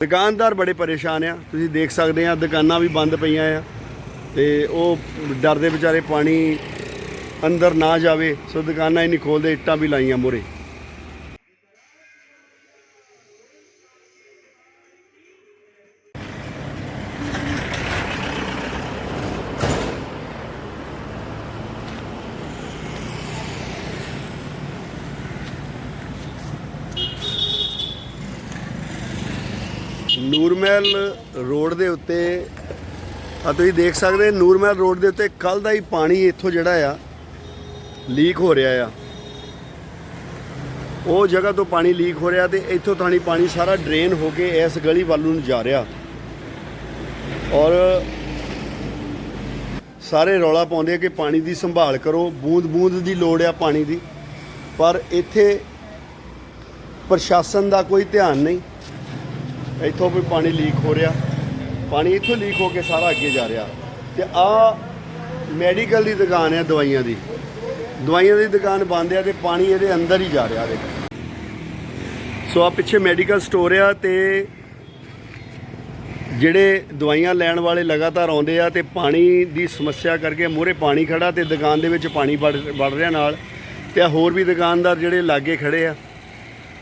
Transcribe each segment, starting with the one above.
ਦੁਕਾਨਦਾਰ ਬੜੇ ਪਰੇਸ਼ਾਨ ਆ। ਤੁਸੀਂ ਦੇਖ ਸਕਦੇ ਆ, ਦੁਕਾਨਾਂ ਵੀ ਬੰਦ ਪਈਆਂ ਆ ਤੇ ਉਹ ਡਰਦੇ ਵਿਚਾਰੇ ਪਾਣੀ ਅੰਦਰ ਨਾ ਜਾਵੇ, ਸੋ ਦੁਕਾਨਾਂ ਹੀ ਨਹੀਂ ਖੋਲਦੇ ਇੱਟਾਂ ਵੀ ਲਾਈਆਂ ਮੋਰੇ ਨੂਰਮਹਿਲ ਰੋਡ ਦੇ ਉੱਤੇ ਆ ਤੁਸੀਂ ਦੇਖ ਸਕਦੇ ਨੂਰਮਹਿਲ ਰੋਡ ਦੇ ਉੱਤੇ ਕੱਲ ਦਾ ਹੀ ਪਾਣੀ ਇੱਥੋਂ ਜਿਹੜਾ ਆ ਲੀਕ ਹੋ ਰਿਹਾ ਆ। ਉਹ ਜਗ੍ਹਾ ਤੋਂ ਪਾਣੀ ਲੀਕ ਹੋ ਰਿਹਾ ਤੇ ਇੱਥੋਂ ਥਾਣੀ ਪਾਣੀ ਸਾਰਾ ਡਰੇਨ ਹੋ ਕੇ ਇਸ ਗਲੀ ਵੱਲ ਨੂੰ ਜਾ ਰਿਹਾ। ਔਰ ਸਾਰੇ ਰੌਲਾ ਪਾਉਂਦੇ ਆ ਕਿ ਪਾਣੀ ਦੀ ਸੰਭਾਲ ਕਰੋ, ਬੂੰਦ ਬੂੰਦ ਦੀ ਲੋੜ ਆ ਪਾਣੀ ਦੀ। ਪਰ ਇੱਥੇ ਪ੍ਰਸ਼ਾਸਨ ਦਾ ਕੋਈ ਧਿਆਨ ਨਹੀਂ। ਇੱਥੋਂ ਵੀ ਪਾਣੀ ਲੀਕ ਹੋ ਰਿਹਾ। ਪਾਣੀ ਇੱਥੋਂ ਲੀਕ ਹੋ ਕੇ ਸਾਰਾ ਅੱਗੇ ਜਾ ਰਿਹਾ। ਤੇ ਆ ਮੈਡੀਕਲ ਦੀ ਦੁਕਾਨ ਹੈ ਦਵਾਈਆਂ ਦੀ। ਦਵਾਈਆਂ ਦੀ ਦੁਕਾਨ ਬੰਦ ਆ ਤੇ ਪਾਣੀ ਇਹਦੇ ਅੰਦਰ ਹੀ ਜਾ ਰਿਹਾ ਦੇਖੋ। ਸੋ ਆ ਪਿੱਛੇ ਮੈਡੀਕਲ ਸਟੋਰ ਆ ਤੇ ਜਿਹੜੇ ਦਵਾਈਆਂ ਲੈਣ ਵਾਲੇ ਲਗਾਤਾਰ ਆਉਂਦੇ ਆ ਤੇ ਪਾਣੀ ਦੀ ਸਮੱਸਿਆ ਕਰਕੇ ਮੂਹਰੇ ਪਾਣੀ ਖੜਾ ਤੇ ਦੁਕਾਨ ਦੇ ਵਿੱਚ ਪਾਣੀ ਵੜ ਵੜ ਰਿਹਾ ਨਾਲ। ਤੇ ਹੋਰ ਵੀ ਦੁਕਾਨਦਾਰ ਜਿਹੜੇ ਲਾਗੇ ਖੜੇ ਆ।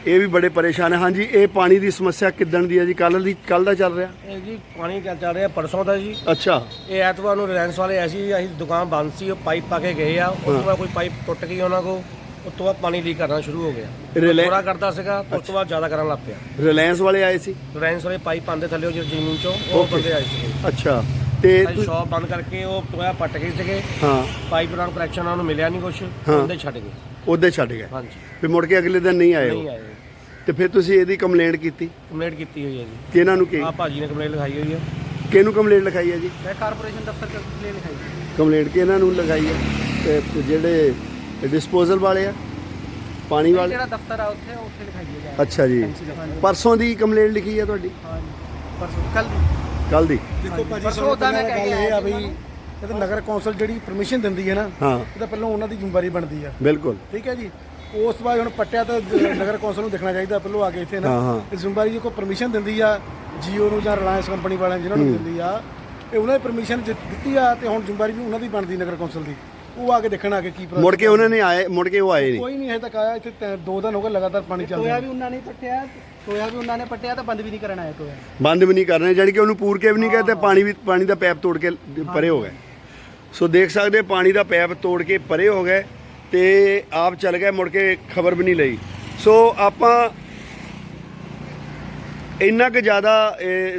ਇਹ ਵੀ ਬੜੇ ਪਰੇਸ਼ਾਨ ਹੈ। ਹਾਂਜੀ ਇਹ ਪਾਣੀ ਦੀ ਸਮੱਸਿਆ ਕਿੱਦਣ ਦੀ ਹੈ ਜੀ? ਕੱਲ ਦੀ ਕੱਲ ਦਾ ਚੱਲ ਰਿਹਾ? ਇਹ ਜੀ ਪਾਣੀ ਚੱਲ ਚੱਲ ਰਿਹਾ ਪਰਸੋਂ ਦਾ ਜੀ। ਅੱਛਾ। ਇਹ ਐਤਵਾਰ ਨੂੰ ਰਿਲਾਇੰਸ ਵਾਲੇ ਐਸੀ ਅਸੀਂ ਦੁਕਾਨ ਬੰਦ ਸੀ ਉਹ ਪਾਈਪ ਪਾ ਕੇ ਗਏ ਆ। ਉਸ ਤੋਂ ਬਾਅਦ ਕੋਈ ਪਾਈਪ ਟੁੱਟ ਗਈ ਉਹਨਾਂ ਕੋ ਉਸ ਤੋਂ ਬਾਅਦ ਪਾਣੀ ਲੀਕ ਕਰਨਾ ਸ਼ੁਰੂ ਹੋ ਗਿਆ। ਥੋੜਾ ਕਰਦਾ ਸੀਗਾ ਉਸ ਤੋਂ ਬਾਅਦ ਜ਼ਿਆਦਾ ਕਰਨ ਲੱਗ ਪਿਆ। ਰਿਲਾਇੰਸ ਵਾਲੇ ਆਏ ਸੀ? ਰਿਲਾਇੰਸ ਵਾਲੇ ਪਾਈਪ ਪਾਉਂਦੇ ਥੱਲੇ ਉਹ ਜਿਹੜੀ ਜ਼ਮੀਨ ਚੋਂ ਉਹ. ਬੰਦੇ ਆਏ ਸੀਗੇ। ਅੱਛਾ। ਤੇ ਤੁ- ਸ਼ਾਪ ਬੰਦ ਕਰਕੇ ਉਹ ਟੋਇਆ ਪੱਟ ਗਏ ਸੀਗੇ। ਹਾਂ। ਪਾਈਪ ਨਾਲ ਕਨੈਕਸ਼ਨ ਉਹਨਾਂ ਨੂੰ ਮਿਲਿਆ ਨਹੀਂ ਕੁਛ ਹਾਂ। ਉਹਦੇ ਛੱਡ ਗਏ। ਉਹਦੇ ਛੱਡ ਗਏ। ਹਾਂਜੀ। ਵੀ ਮੁੜ ਕੇ ਅਗਲੇ ਦਿਨ ਨਹੀਂ ਆਏ ਨਹੀਂ ਉਹ। ਆਏ ਤੇ ਫਿਰ ਤੁਸੀਂ ਇਹਦੀ ਕੰਪਲੇਂਟ ਕੀਤੀ? ਕੰਪਲੇਂਟ ਕੀਤੀ ਹੋਈ ਹੈ ਜੀ। ਕਿਹਨਾਂ ਨੂੰ ਕੀ? ਆ ਭਾਜੀ ਨੇ ਕੰਪਲੇਂਟ ਲਿਖਾਈ ਹੋਈ ਹੈ। ਕਿਹਨੂੰ ਕੰਪਲੇਂਟ ਲਿਖਾਈ ਹੈ ਜੀ? ਮੈਂ ਕਾਰਪੋਰੇਸ਼ਨ ਦਫ਼ਤਰ ਚ ਕੰਪਲੇਂਟ ਲਿਖਾਈ ਕੰਪਲੇਂਟ ਕਿਹਨਾਂ ਨੂੰ ਲਗਾਈ ਹੈ? ਤੇ ਜਿਹੜੇ ਡਿਸਪੋਜ਼ਲ ਵਾਲੇ ਆ? ਪਾਣੀ ਵਾਲੇ? ਜਿਹੜਾ ਦਫ਼ਤਰ ਆ ਉੱਥੇ ਉੱਥੇ ਲਿਖਾਈ ਹੈ ਅੱਛਾ ਜੀ। ਪਰਸੋਂ ਦੀ ਕੰਪਲੇਂਟ ਲਿਖੀ ਹੈ ਤੁਹਾਡੀ? ਹਾਂਜੀ। ਪਰਸੋਂ ਕੱਲ ਕੱਲ ਦੀ। ਦੇਖੋ ਭਾਜੀ ਪਰਸੋਂ ਸਾਨੂੰ ਮੈਂ ਗੱਲ ਕਹਿ ਇਹ ਆ ਬਈ ਇਹ ਤਾਂ ਨਗਰ ਕੌਂਸਲ ਜਿਹੜੀ ਪਰਮਿਸ਼ਨ ਦਿੰਦੀ ਹੈ ਨਾ ਹਾਂ। ਇਹ ਤਾਂ ਪਹਿਲਾਂ ਉਹਨਾਂ ਦੀ ਜ਼ਿੰਮੇਵਾਰੀ ਬਣਦੀ ਆ। ਬਿਲਕੁਲ। ਠੀਕ ਹੈ ਜੀ? ਉਸ ਤੋਂ ਬਾਅਦ ਹੁਣ ਪੱਟਿਆ ਤਾਂ ਨਗਰ ਕੌਂਸਲ ਨੂੰ ਦੇਖਣਾ ਚਾਹੀਦਾ ਪਹਿਲਾਂ ਆ ਕੇ ਇੱਥੇ ਨਾ। ਇਹ ਜ਼ਿੰਮੇਵਾਰੀ ਜੇ ਕੋਈ ਪਰਮਿਸ਼ਨ ਦਿੰਦੀ ਆ ਜੀਓ ਨੂੰ ਜਾਂ ਰਿਲਾਇੰਸ ਕੰਪਨੀ ਵਾਲਿਆਂ ਨੂੰ ਜਿਹਨਾਂ ਨੂੰ ਦਿੰਦੀ ਆ ਇਹ ਉਹਨਾਂ ਦੀ ਪਰਮਿਸ਼ਨ ਦਿੱਤੀ ਆ ਤੇ ਹੁਣ ਜ਼ਿੰਮੇਵਾਰੀ ਵੀ ਉਹਨਾਂ ਦੀ ਬਣਦੀ ਨਗਰ ਕੌਂਸਲ ਦੀ। ਉਹ ਆ ਕੇ ਦੇਖਣ ਆ ਕੇ ਕੀ ਮੁੜ ਕੇ ਉਹਨਾਂ ਨੇ ਆਏ ਮੁੜ ਕੇ ਉਹ ਆਏ ਨਹੀਂ। ਕੋਈ ਨਹੀਂ ਹਜੇ ਤੱਕ ਆਇਆ ਇੱਥੇ ਦੋ ਦਿਨ ਹੋ ਗਏ ਲਗਾਤਾਰ ਪਾਣੀ ਚੱਲ ਟੋਇਆ ਰਿਹਾ। ਵੀ ਉਹਨਾਂ ਨੇ ਪੱਟਿਆ ਟੋਇਆ ਵੀ ਉਹਨਾਂ ਨੇ ਪੱਟਿਆ ਤਾਂ ਬੰਦ ਵੀ ਨਹੀਂ ਕਰਨ ਆਇਆ ਟੋਇਆ ਬੰਦ ਵੀ ਨਹੀਂ ਕਰਨੇ ਜਾਣੀ ਕਿ ਉਹਨੂੰ ਪੂਰ ਕੇ ਵੀ ਨਹੀਂ ਗਏ ਤੇ ਪਾਣੀ ਵੀ ਪਾਣੀ ਦਾ ਪੈਪ ਤੋੜ ਕੇ ਪਰੇ ਹੋ ਗਏ। ਸੋ ਦੇਖ ਸਕਦੇ ਪਾਣੀ ਦਾ ਪੈਪ ਤੋੜ ਕੇ ਪਰੇ ਹੋ ਗਏ ਤੇ ਆਪ ਚੱਲ ਗਏ ਮੁੜ ਕੇ ਖਬਰ ਵੀ ਨਹੀਂ ਲਈ। ਸੋ ਆਪਾਂ ਇੰਨਾ ਕੁ ਜ਼ਿਆਦਾ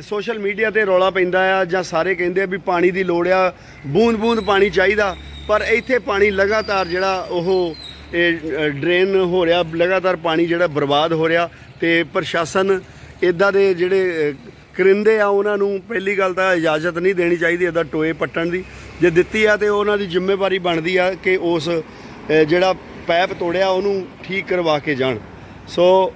ਸੋਸ਼ਲ ਮੀਡੀਆ ਤੇ ਰੌਲਾ ਪੈਂਦਾ ਆ ਜਾਂ ਸਾਰੇ ਕਹਿੰਦੇ ਆ ਵੀ ਪਾਣੀ ਦੀ ਲੋੜ ਆ ਬੂੰਦ ਬੂੰਦ ਪਾਣੀ ਚਾਹੀਦਾ, ਪਰ ਇੱਥੇ ਪਾਣੀ ਲਗਾਤਾਰ ਜਿਹੜਾ ਉਹ ਡਰੇਨ ਹੋ ਰਿਹਾ, ਲਗਾਤਾਰ ਪਾਣੀ ਜਿਹੜਾ ਬਰਬਾਦ ਹੋ ਰਿਹਾ ਤੇ ਪ੍ਰਸ਼ਾਸਨ ਇਦਾਂ ਦੇ ਜਿਹੜੇ ਕਰਿੰਦੇ ਆ, ਉਹਨਾਂ ਨੂੰ ਪਹਿਲੀ ਗੱਲ ਤਾਂ ਇਜਾਜ਼ਤ ਨਹੀਂ ਦੇਣੀ ਚਾਹੀਦੀ ਇਹਦਾ ਟੋਏ ਪੱਟਣ ਦੀ। ਜੇ ਦਿੱਤੀ ਆ ਤੇ ਉਹਨਾਂ ਦੀ ਜ਼ਿੰਮੇਵਾਰੀ ਬਣਦੀ ਆ ਕਿ ਉਸ ਜਿਹੜਾ ਪੈਪ ਤੋੜਿਆ ਉਹਨੂੰ ਠੀਕ ਕਰਵਾ ਕੇ ਜਾਣ। ਸੋ